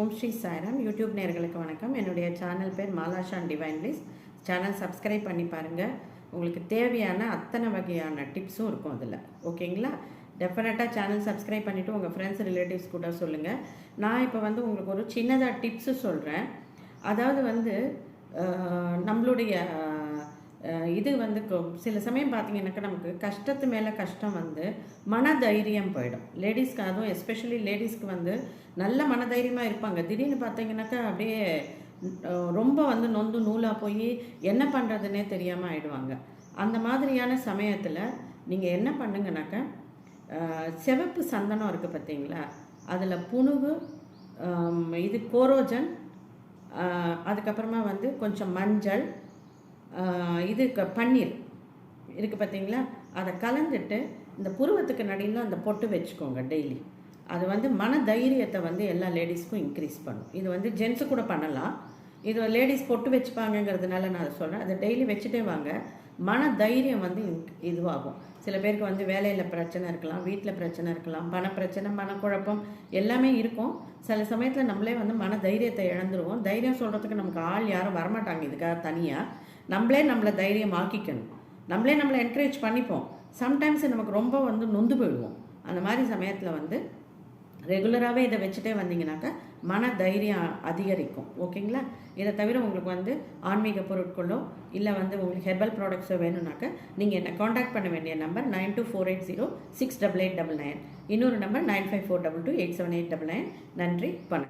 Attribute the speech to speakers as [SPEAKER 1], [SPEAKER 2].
[SPEAKER 1] ஓம் Sri Sairam. YouTube நேர்களுக்கு வணக்கம். என்னுடைய சேனல் பேர் மாலாஷான் டிவைன் லிஸ் சேனல் சப்ஸ்கிரைப் பண்ணி பாருங்கள் உங்களுக்கு தேவையான அத்தனை வகையான டிப்ஸும் இருக்கும் அதில். ஓகேங்களா? டெஃபினட்டாக சேனல் சப்ஸ்கிரைப் பண்ணிவிட்டு உங்கள் ஃப்ரெண்ட்ஸ் ரிலேட்டிவ்ஸ் கூட சொல்லுங்கள் நான் இப்போ வந்து உங்களுக்கு ஒரு சின்னதாக டிப்ஸு சொல்கிறேன் அதாவது வந்து நம்மளுடைய இது வந்து கொ- சில சமயம் பார்த்தீங்கன்னாக்கா நமக்கு கஷ்டத்து மேலே கஷ்டம் வந்து மனதைரியம் போயிடும். லேடிஸ்க்கு அதுவும் எஸ்பெஷலி லேடிஸ்க்கு வந்து நல்ல மனதைரியமாக இருப்பாங்க. திடீர்னு பார்த்தீங்கன்னாக்கா அப்படியே ரொம்ப வந்து நொந்து நூலாக போய் என்ன பண்ணுறதுன்னே தெரியாமல் ஆயிடுவாங்க. அந்த மாதிரியான சமயத்தில் நீங்கள் என்ன பண்ணுங்கனாக்கா சிவப்பு சந்தனம் இருக்குது பார்த்தீங்களா அதில் புணுகு இது கோரோஜன் அதுக்கப்புறமா வந்து கொஞ்சம் மஞ்சள் இது க- பன்னீர். இருக்குது பார்த்தீங்களா அதை கலந்துட்டு இந்த புருவத்துக்கு நடுவில் அந்த பொட்டு வச்சுக்கோங்க டெய்லி. அது வந்து மன தைரியத்தை வந்து எல்லா லேடிஸ்க்கும் இன்க்ரீஸ் பண்ணும். இது வந்து ஜென்ஸு கூட பண்ணலாம். இது லேடிஸ் பொட்டு வச்சுப்பாங்கங்கிறதுனால நான் அதை சொல்கிறேன் அதை டெய்லி வச்சுட்டே வாங்க. மன தைரியம் வந்து இன்க்- இதுவாகும். சில பேருக்கு வந்து வேலையில் பிரச்சனை இருக்கலாம் வீட்டில் பிரச்சனை இருக்கலாம் பண பிரச்சனை மனக்குழப்பம் எல்லாமே இருக்கும். சில சமயத்தில் நம்மளே வந்து மன தைரியத்தை இழந்துருவோம். தைரியம் சொல்கிறதுக்கு நமக்கு ஆள் யாரும் வரமாட்டாங்க. இதுக்காக தனியாக நம்மளே நம்மளை தைரியம் ஆக்கிக்கணும் நம்மளே நம்மளை என்கரேஜ் பண்ணிப்போம். சம்டைம்ஸ் நமக்கு ரொம்ப வந்து நொந்து போயிடுவோம். அந்த மாதிரி சமயத்தில் வந்து ரெகுலராகவே இதை வச்சுட்டே வந்தீங்கன்னாக்கா மன தைரியம் அதிகரிக்கும். ஓகேங்களா? இதை தவிர உங்களுக்கு வந்து ஆன்மீக பொருட்களோ இல்லை வந்து உங்களுக்கு ஹெர்பல் ப்ராடக்ட்ஸோ வேணும்னாக்கா நீங்கள் என்னை காண்டாக்ட் பண்ண வேண்டிய number nine two four eight zero six double eight double nine இன்னொரு number nine five four double two eight seven eight double nine நன்றி வணக்கம்.